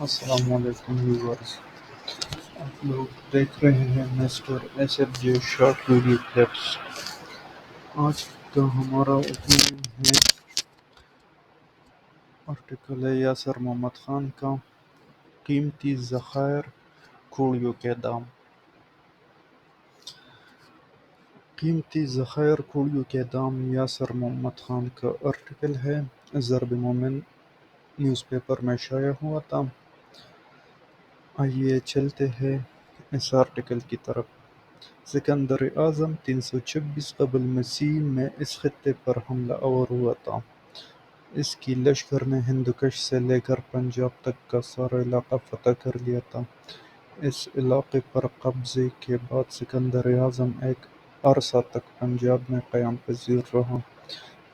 السلام علیکم ویورز، آپ لوگ دیکھ رہے ہیں Mr S F J short video clips آج کا ہمارا اوپینین ہے آرٹیکل ہے یاسر محمد خان کا، قیمتی ذخائر کوڑیوں کے دام۔ قیمتی ذخائر کوڑیوں کے دام یاسر محمد خان کا آرٹیکل ہے۔ ضرب مومن نیوز پیپر میں شائع ہوا تھا۔ آئیے چلتے ہیں اس آرٹیکل کی طرف۔ سکندر اعظم تین سو چھبیس قبل مسیح میں اس خطے پر حملہ آور ہوا تھا۔ اس کی لشکر نے ہندوکش سے لے کر پنجاب تک کا سارا علاقہ فتح کر لیا تھا۔ اس علاقے پر قبضے کے بعد سکندر اعظم ایک عرصہ تک پنجاب میں قیام پذیر رہا۔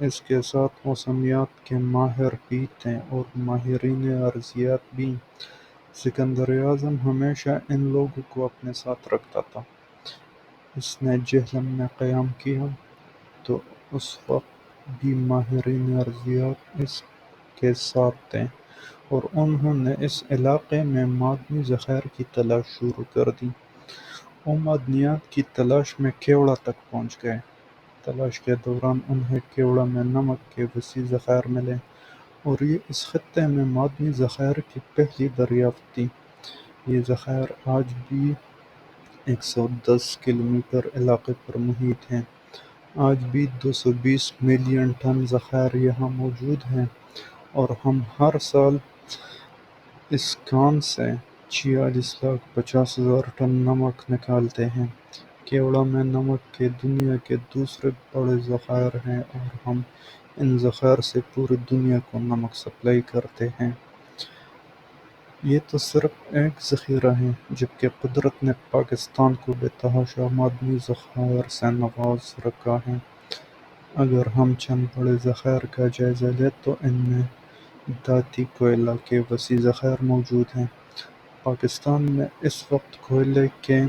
اس کے ساتھ موسمیات کے ماہر بھی تھے اور ماہرین ارضیات بھی۔ سکندر اعظم ہمیشہ ان لوگوں کو اپنے ساتھ رکھتا تھا۔ اس نے جہلم میں قیام کیا تو اس وقت بھی ماہرین ارضیات اس کے ساتھ تھے اور انہوں نے اس علاقے میں معدنی ذخائر کی تلاش شروع کر دی۔ وہ معدنیات کی تلاش میں کیوڑا تک پہنچ گئے۔ تلاش کے دوران انہیں کیوڑا میں نمک کے وسیع ذخائر ملے۔ اور یہ اس خطے میں معدنی ذخائر کی پہلی دریافت تھی۔ یہ ذخائر آج بھی ایک سو دس کلومیٹر علاقے پر محیط ہیں۔ آج بھی دو سو بیس ملین ٹن ذخائر یہاں موجود ہیں اور ہم ہر سال اس کان سے چھیالیس لاکھ پچاس ہزار ٹن نمک نکالتے ہیں۔ کیوڑا میں نمک کے دنیا کے دوسرے بڑے ذخائر ہیں اور ہم ان ذخائر سے پوری دنیا کو نمک سپلائی کرتے ہیں۔ یہ تو صرف ایک ذخیرہ ہے، جبکہ قدرت نے پاکستان کو بے تحاشا معدنی ذخائر سے نواز رکھا ہے۔ اگر ہم چند بڑے ذخائر کا جائزہ لیں تو ان میں دھاتی کوئلہ کے وسیع ذخائر موجود ہیں۔ پاکستان میں اس وقت کوئلے کے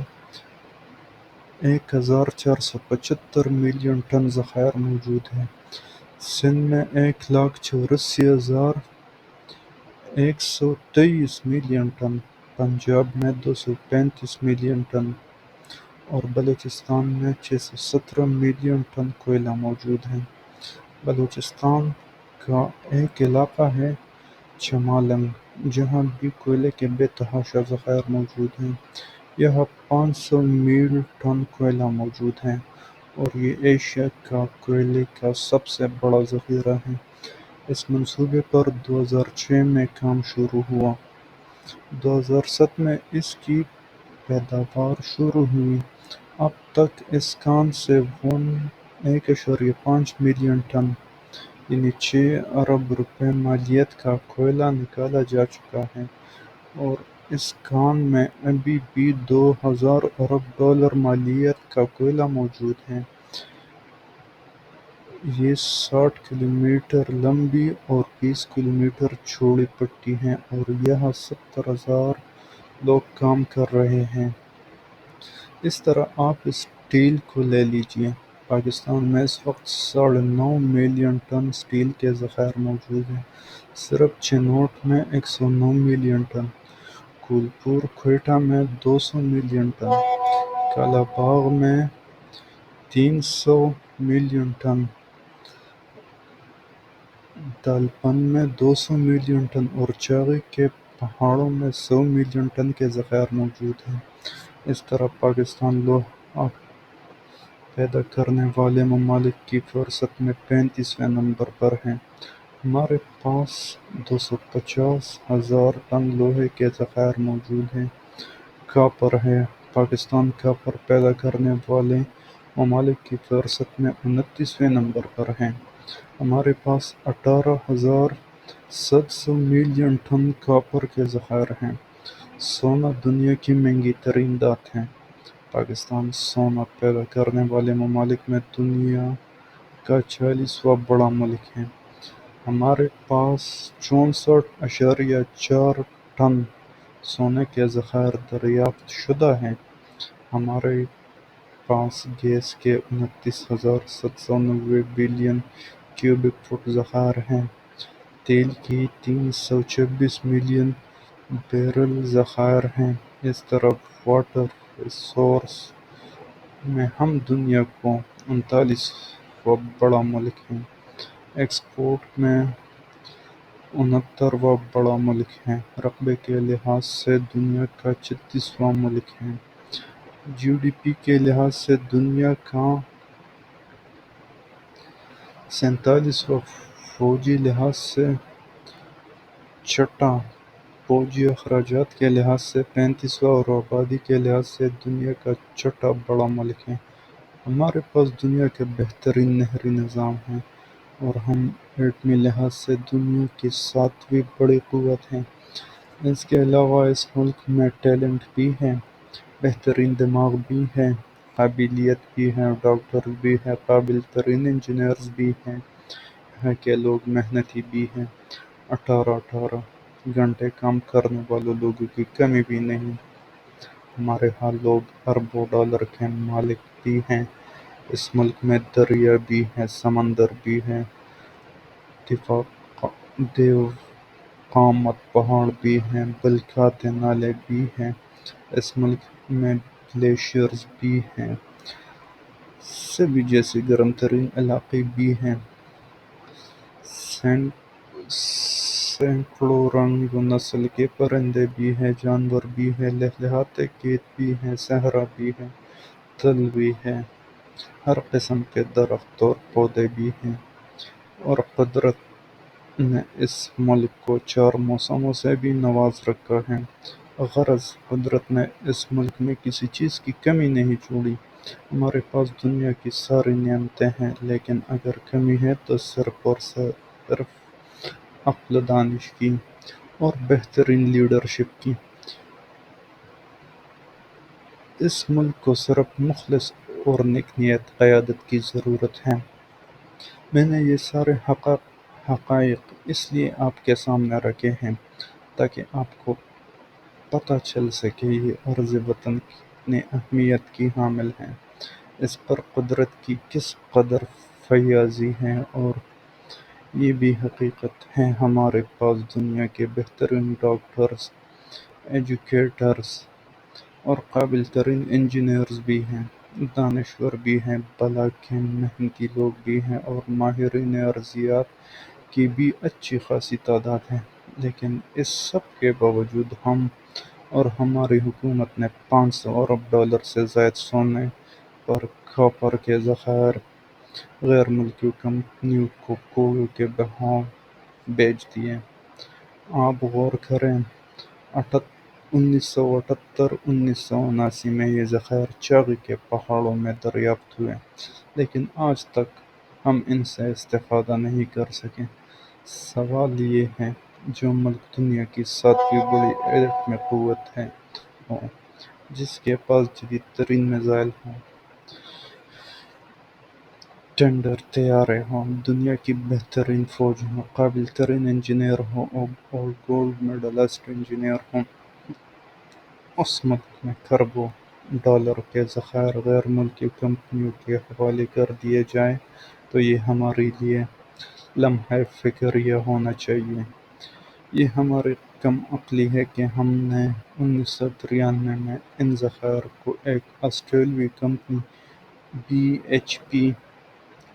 ایک ہزار چار سو پچھتر ملین ٹن ذخائر موجود ہیں۔ سندھ میں ایک لاکھ چوراسی ہزار ایک سو تئیس ملین ٹن، پنجاب میں دو سو پینتیس ملین ٹن اور بلوچستان میں چھ سو سترہ ملین ٹن کوئلہ موجود ہے بلوچستان کا ایک علاقہ ہے چمالنگ جہاں بھی کوئلے کے بے تحاشا ذخائر موجود ہیں۔ یہاں پانچ سو ملین ٹن کوئلہ موجود ہے اور یہ ایشیا کا کوئلے کا سب سے بڑا ذخیرہ ہے۔ اس منصوبے پر دو ہزار چھ میں کام شروع ہوا۔ دو ہزار سات میں اس کی پیداوار شروع ہوئی۔ اب تک اس کان سے ون ایک اشاریہ پانچ ملین ٹن یعنی چھ ارب روپے مالیت کا کوئلہ نکالا جا چکا ہے۔ اور اس کان میں ابھی بھی دو ہزار ارب ڈالر مالیت کا کوئلہ موجود ہے۔ یہ ساٹھ کلومیٹر لمبی اور بیس کلومیٹر چوڑی پٹی ہے اور یہاں ستر ہزار لوگ کام کر رہے ہیں۔ اس طرح آپ اس اسٹیل کو لے لیجیے۔ پاکستان میں اس وقت ساڑھے نو ملین ٹن اسٹیل کے ذخائر موجود ہیں۔ صرف چنوٹ میں ایک سو نو ملین ٹن۔ کھولپور کوئٹہ میں دو سو ملین ٹن کالا باغ میں تین سو ملین ٹن، دالپن میں دو سو ملین ٹن اور چاغی کے پہاڑوں میں سو ملین ٹن کے ذخائر موجود ہیں۔ اس طرح پاکستان لوہا پیدا کرنے والے ممالک کی فہرست میں پینتیسویں نمبر پر ہے ہمارے پاس دو سو پچاس ہزار ٹن لوہے کے ذخائر موجود ہیں۔ کاپر ہے پاکستان کاپر پیدا کرنے والے ممالک کی فہرست میں انتیسویں نمبر پر ہے ہمارے پاس اٹھارہ ہزار سات سو ملین ٹن کاپر کے ذخائر ہیں۔ سونا دنیا کی مہنگی ترین دھات ہے پاکستان سونا پیدا کرنے والے ممالک میں دنیا کا چالیسواں بڑا ملک ہے۔ ہمارے پاس چونسٹھ اشاریہ چار ٹن سونے کے ذخائر دریافت شدہ ہیں۔ ہمارے پاس گیس کے انتیس ہزار سات سو نوے بلین کیوبک فٹ ذخائر ہیں۔ تیل کی تین سو چھبیس ملین بیرل ذخائر ہیں۔ اس طرف واٹر ریسورس میں ہم دنیا کا انتالیسواں بڑا ملک ہیں۔ ایکسپورٹ میں انہترواں بڑا ملک ہیں۔ رقبے کے لحاظ سے دنیا کا چھتیسواں ملک ہیں۔ جی ڈی پی کے لحاظ سے دنیا کا سینتالیسواں فوجی لحاظ سے چھٹا، فوجی اخراجات کے لحاظ سے پینتیسواں اور آبادی کے لحاظ سے دنیا کا چھٹا بڑا ملک ہے ہمارے پاس دنیا کا بہترین نہری نظام ہے اور ہم ایٹمی لحاظ سے دنیا کی ساتویں بڑی قوت ہیں۔ اس کے علاوہ اس ملک میں ٹیلنٹ بھی ہے، بہترین دماغ بھی ہے، قابلیت بھی ہے ڈاکٹرز بھی ہیں قابل ترین انجینئرز بھی ہیں۔ یہاں کے لوگ محنتی بھی ہیں۔ اٹھارہ اٹھارہ گھنٹے کام کرنے والے لوگوں کی کمی بھی نہیں۔ ہمارے ہاں لوگ اربوں ڈالر کے مالک بھی ہیں۔ اس ملک میں دریا بھی ہیں سمندر بھی ہیں دیو، قامت، پہاڑ بھی ہیں بالکاتے نالے بھی ہیں۔ اس ملک میں گلیشیئرز بھی ہیں۔ سیب جیسے گرم ترین علاقے بھی ہیں۔ سینکڑوں رنگ و نسل کے پرندے بھی ہیں، جانور بھی ہیں، لہلہاتے کھیت بھی ہیں، صحرا بھی ہے تل بھی ہے ہر قسم کے درخت اور پودے بھی ہیں اور قدرت نے اس ملک کو چار موسموں سے بھی نواز رکھا ہے۔ غرض، قدرت نے اس ملک میں کسی چیز کی کمی نہیں چھوڑی۔ ہمارے پاس دنیا کی ساری نعمتیں ہیں، لیکن اگر کمی ہے تو صرف اور صرف عقل دانش کی اور بہترین لیڈرشپ کی۔ اس ملک کو صرف مخلص اور نیک نیت، قیادت کی ضرورت ہے۔ میں نے یہ سارے حقائق اس لیے آپ کے سامنے رکھے ہیں تاکہ آپ کو پتہ چل سکے یہ عرض وطن کتنی اہمیت کی حامل ہے۔ اس پر قدرت کی کس قدر فیاضی ہے اور یہ بھی حقیقت ہے ہمارے پاس دنیا کے بہترین ڈاکٹرز، ایجوکیٹرز اور قابل ترین انجینئرز بھی ہیں۔ دانشور بھی ہیں بلا کے محنتی لوگ بھی ہیں اور ماہرین ارضیات کی بھی اچھی خاصی تعداد ہے لیکن اس سب کے باوجود ہم اور ہماری حکومت نے پانچ سو ارب ڈالر سے زائد سونے اور کاپر کے ذخائر غیر ملکی کمپنیوں کو کوڑے کے بہاؤ بیچ دیے۔ آپ غور کریں انیس سو اٹھتر، انیس سو اناسی میں یہ ذخائر چاغی کے پہاڑوں میں دریافت ہوئے، لیکن آج تک ہم ان سے استفادہ نہیں کر سکے۔ سوال یہ ہے، جو ملک دنیا کی ساتویں بڑی ایٹمی قوت ہو جس کے پاس جدید ترین میزائل ہوں ٹینڈر طیارے ہوں دنیا کی بہترین فوج ہو قابل ترین انجینئر ہوں، اور گولڈ میڈلسٹ انجینئر ہوں۔ اس ملک میں کھربوں ڈالر کے ذخائر غیر ملکی کمپنیوں کے حوالے کر دیے جائیں تو یہ ہمارے لیے لمحہ فخریہ ہونا چاہیے یہ ہماری کم عقلی ہے کہ ہم نے انیس سو ترانوے میں ان ذخائر کو ایک آسٹریلوی کمپنی بی ایچ پی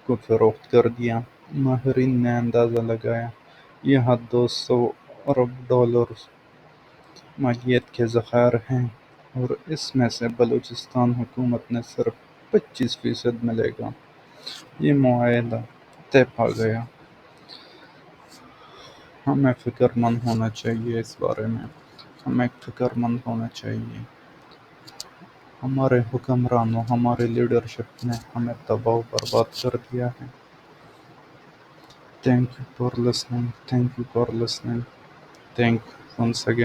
کو فروخت کر دیا ماہرین نے اندازہ لگایا یہاں دو سو ارب ڈالر مالیت کے ذخائر ہیں اور اس میں سے بلوچستان حکومت کو صرف پچیس فیصد ملے گا۔ یہ معاہدہ طے پا گیا۔ ہمیں فکر مند ہونا چاہیے اس بارے میں۔ ہمیں فکر مند ہونا چاہیے۔ ہمارے حکمرانوں ہماری لیڈرشپ نے ہمیں تباہ و برباد کر دیا ہے۔ Thank you for listening thank you for listening thank you once again